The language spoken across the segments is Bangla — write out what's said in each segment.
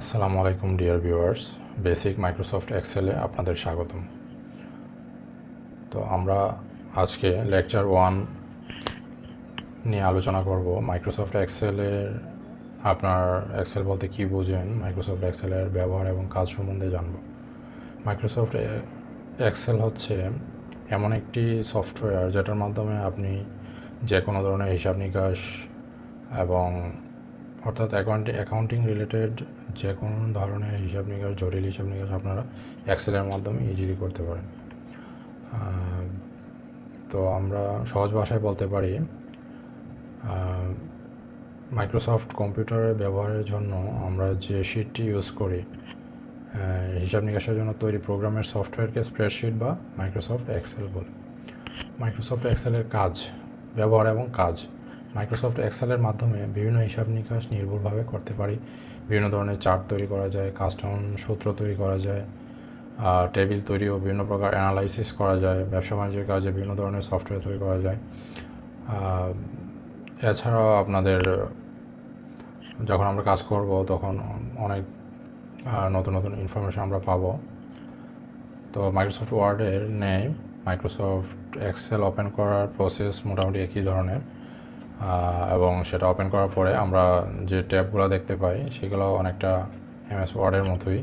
আসসালামু আলাইকুম, ডিয়ার ভিউয়ার্স। বেসিক মাইক্রোসফট এক্সেলে আপনাদের স্বাগতম। তো আমরা আজকে লেকচার ওয়ান নিয়ে আলোচনা করব মাইক্রোসফট এক্সেলের, আপনার এক্সেল বলতে কী বোঝেন, মাইক্রোসফট এক্সেলের ব্যবহার এবং কাজ সম্বন্ধে জানব। মাইক্রোসফট এক্সেল হচ্ছে এমন একটি সফটওয়্যার যেটার মাধ্যমে আপনি যে কোনো ধরনের হিসাব নিকাশ এবং অর্থাৎ অ্যাকাউন্টিং অ্যাকাউন্টিং রিলেটেড যে কোনো ধরনের হিসাব নিকাশ, জটিল হিসাব নিকাশ আপনারা এক্সেলের মাধ্যমে ইজিলি করতে পারেন। তো আমরা সহজ ভাষায় বলতে পারি মাইক্রোসফট কম্পিউটারের ব্যবহারের জন্য আমরা যে শিটটি ইউজ করি হিসাব নিকাশের জন্য তৈরি প্রোগ্রামের সফটওয়্যারকে স্প্রেডশিট বা মাইক্রোসফট এক্সেল বলে। মাইক্রোসফট এক্সেলের কাজ, ব্যবহার এবং কাজ মাইক্রোসফট এক্সেলের মাধ্যমে বিভিন্ন হিসাব নিকাশ নির্ভুলভাবে করতে পারি। বিভিন্ন ধরনের চার্ট তৈরি করা যায় কাস্টম সূত্র তৈরি করা যায় টেবিল তৈরি ও বিভিন্ন প্রকার অ্যানালাইসিস করা যায়, ব্যবসা বাণিজ্যের কাজে বিভিন্ন ধরনের সফটওয়্যার তৈরি করা যায়। এছাড়াও আপনাদের যখন আমরা কাজ করব তখন অনেক নতুন নতুন ইনফরমেশন আমরা পাবো। তো মাইক্রোসফট ওয়ার্ডের নেই মাইক্রোসফট এক্সেল ওপেন করার প্রসেস মোটামুটি একই ধরনের। এবং সেটা ওপেন করার পরে আমরা যে ট্যাবগুলো দেখতে পাই সেগুলো অনেকটা এমএস ওয়ার্ডের মতোই।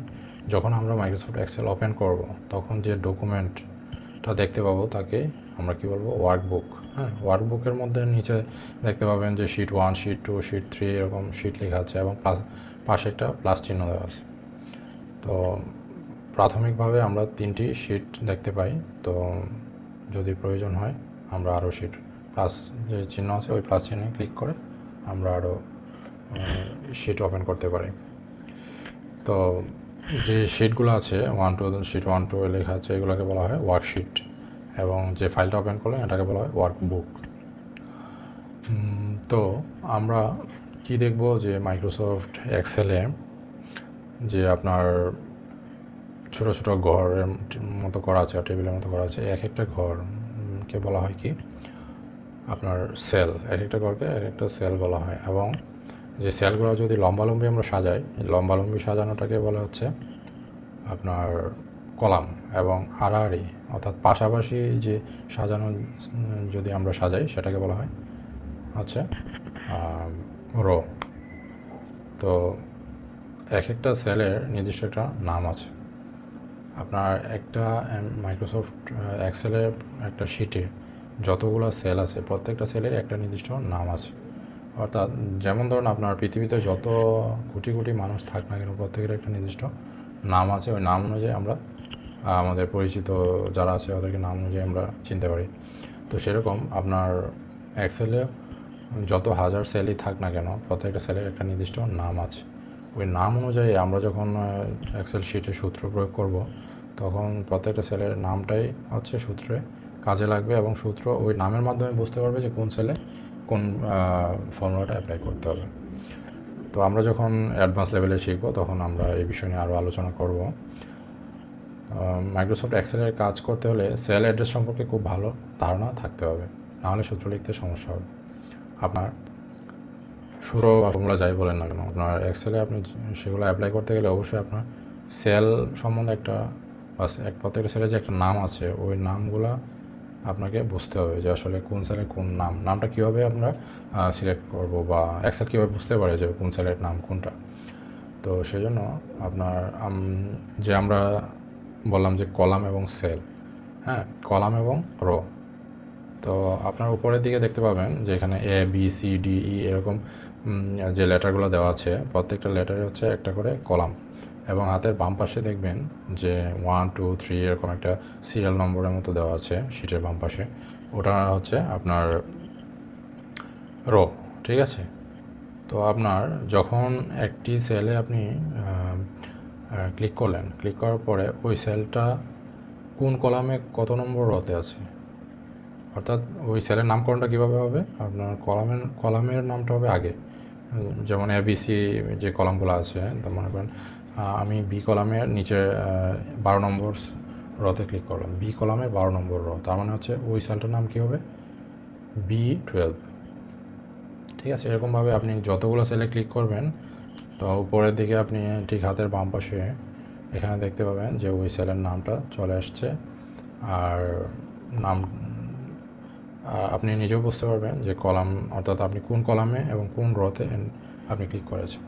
যখন আমরা মাইক্রোসফট এক্সেল ওপেন করব, তখন যে ডকুমেন্টটা দেখতে পাবো, তাকে আমরা কি বলব? ওয়ার্কবুক হ্যাঁ ওয়ার্কবুকের মধ্যে নিচে দেখতে পাবেন যে sheet one sheet two sheet three এরকম শিট লেখা আছে এবং প্লাস পাশে একটা প্লাস চিহ্ন দেওয়া আছে। তো প্রাথমিকভাবে আমরা তিনটি শিট দেখতে পাই। তো যদি প্রয়োজন হয়, আমরা আরও শিট প্লাস যে চিহ্ন আছে, ওই প্লাস চিহ্নে ক্লিক করে আমরা আরও শিট ওপেন করতে পারি। তো যে শিটগুলো আছে one two sheet one two লেখা আছে, এগুলোকে বলা হয় ওয়ার্কশিট এবং যে ফাইলটা ওপেন করলে এটাকে বলা হয় ওয়ার্কবুক তো আমরা কি দেখব যে মাইক্রোসফট এক্সেলে যে আপনার ছোট ছোট ঘরের মতো করা আছে টেবিলের মতো করা আছে, এক একটা ঘর কে বলা হয় কি? আপনার সেল এক একটা ঘরকে এক একটা সেল বলা হয় এবং যে সেলগুলো যদি লম্বালম্বি আমরা সাজাই, লম্বালম্বি সাজানোটাকে বলা হচ্ছে আপনার কলাম এবং আড়াআড়ি, অর্থাৎ পাশাপাশি যে সাজানো, যদি আমরা সাজাই সেটাকে বলা হয় হচ্ছে রো তো এক একটা সেলের নির্দিষ্ট একটা নাম আছে। আপনার একটা মাইক্রোসফট এক্সেলের একটা শিটে যতগুলো সেল আছে, প্রত্যেকটা সেলের একটা নির্দিষ্ট নাম আছে। অর্থাৎ যেমন ধরুন আপনার পৃথিবীতে যত কোটি কোটি মানুষ থাক না কেন, প্রত্যেকের একটা নির্দিষ্ট নাম আছে। ওই নাম অনুযায়ী আমরা আমাদের পরিচিত যারা আছে, ওদেরকে নাম অনুযায়ী আমরা চিনতে পারি। তো সেরকম আপনার এক্সেলে যত হাজার সেলই থাক না কেন, প্রত্যেকটা সেলের একটা নির্দিষ্ট নাম আছে। ওই নাম অনুযায়ী আমরা যখন এক্সেল শিটে সূত্র প্রয়োগ করব, তখন প্রত্যেকটা সেলের নামটাই হচ্ছে সূত্রে কাজে লাগবে এবং সূত্র ওই নামের মাধ্যমে বুঝতে পারবে যে কোন সেলে কোন ফর্মুলাটা অ্যাপ্লাই করতে হবে। তো আমরা যখন অ্যাডভান্স লেভেলে শিখব, তখন আমরা এই বিষয় নিয়ে আরও আলোচনা করব। মাইক্রোসফট এক্সেলের কাজ করতে হলে সেল অ্যাড্রেস সম্পর্কে খুব ভালো ধারণা থাকতে হবে। নাহলে সূত্র লিখতে সমস্যা হবে। আপনার সুরো বা ফর্মুলা যাই বলেন না কেন, আপনার এক্সেলে আপনি সেগুলো অ্যাপ্লাই করতে গেলে অবশ্যই আপনার সেল সম্বন্ধে একটা বা এক প্রত্যেকটা সেলে যে একটা নাম আছে, ওই নামগুলা আপনাকে বুঝতে হবে যে আসলে কোন সেলে কোন নাম। নামটা কীভাবে আমরা সিলেক্ট করব বা এক্সেল কীভাবে বুঝতে পারে যে কোন সেলের নাম কোনটা? তো সেজন্য আপনার যে আমরা বললাম যে কলাম এবং সেল হ্যাঁ? কলাম এবং রো। তো আপনার উপরের দিকে দেখতে পাবেন যে এখানে A B C D E এরকম যে লেটারগুলো দেওয়া আছে, প্রত্যেকটা লেটারে হচ্ছে একটা করে কলাম। এবং হাতের বাম পাশে দেখবেন যে ওয়ান টু থ্রি এরকম একটা সিরিয়াল নম্বরের মতো দেওয়া আছে শিটের বাম পাশে। ওটা হচ্ছে আপনার রো ঠিক আছে? তো আপনার যখন একটি সেলে আপনি ক্লিক করলেন ক্লিক করার পরে ওই সেলটা কোন কলামে কত নম্বর রতে আছে? অর্থাৎ ওই সেলের নামকরণটা কীভাবে হবে? আপনার কলামের কলামের নামটা হবে আগে। যেমন এবিসি যে কলামগুলো আছে মনে করেন আমি বি কলামের নিচে বারো নম্বর রতে ক্লিক করলাম। বি কলামের বারো নম্বর র তার মানে হচ্ছে ওই সেলটার নাম কী হবে? বি টুয়েলভ ঠিক আছে, এরকমভাবে আপনি যতগুলো সেলে ক্লিক করবেন, তো উপরের দিকে আপনি ঠিক হাতের বাম পাশে এখানে দেখতে পাবেন যে ওই সেলের নামটা চলে আসছে। আর নাম আপনি নিজেও বুঝতে পারবেন যে কলাম, অর্থাৎ আপনি কোন কলামে এবং কোন রতে আপনি ক্লিক করেছেন।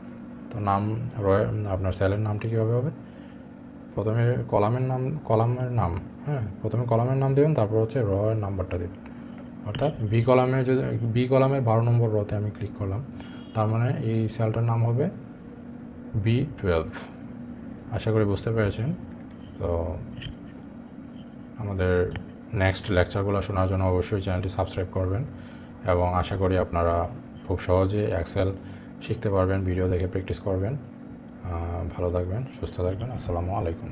তো নাম রয়, আপনার স্যালের নামটি কীভাবে হবে? প্রথমে কলামের নাম কলামের নাম হ্যাঁ প্রথমে কলামের নাম দেবেন, তারপর হচ্ছে রয়ের নাম্বারটা দেবেন। অর্থাৎ বি কলামে যদি, বি কলামের বারো নম্বর রতে আমি ক্লিক করলাম, তার মানে এই সেলটার নাম হবে বি টুয়েলভ। আশা করি বুঝতে পেরেছেন। তো আমাদের নেক্সট লেকচারগুলো শোনার জন্য অবশ্যই চ্যানেলটি সাবস্ক্রাইব করবেন, এবং আশা করি আপনারা খুব সহজে এক্সেল শিখতে পারবেন ভিডিও দেখে প্র্যাকটিস করবেন। ভালো থাকবেন সুস্থ থাকবেন। আসসালামু আলাইকুম।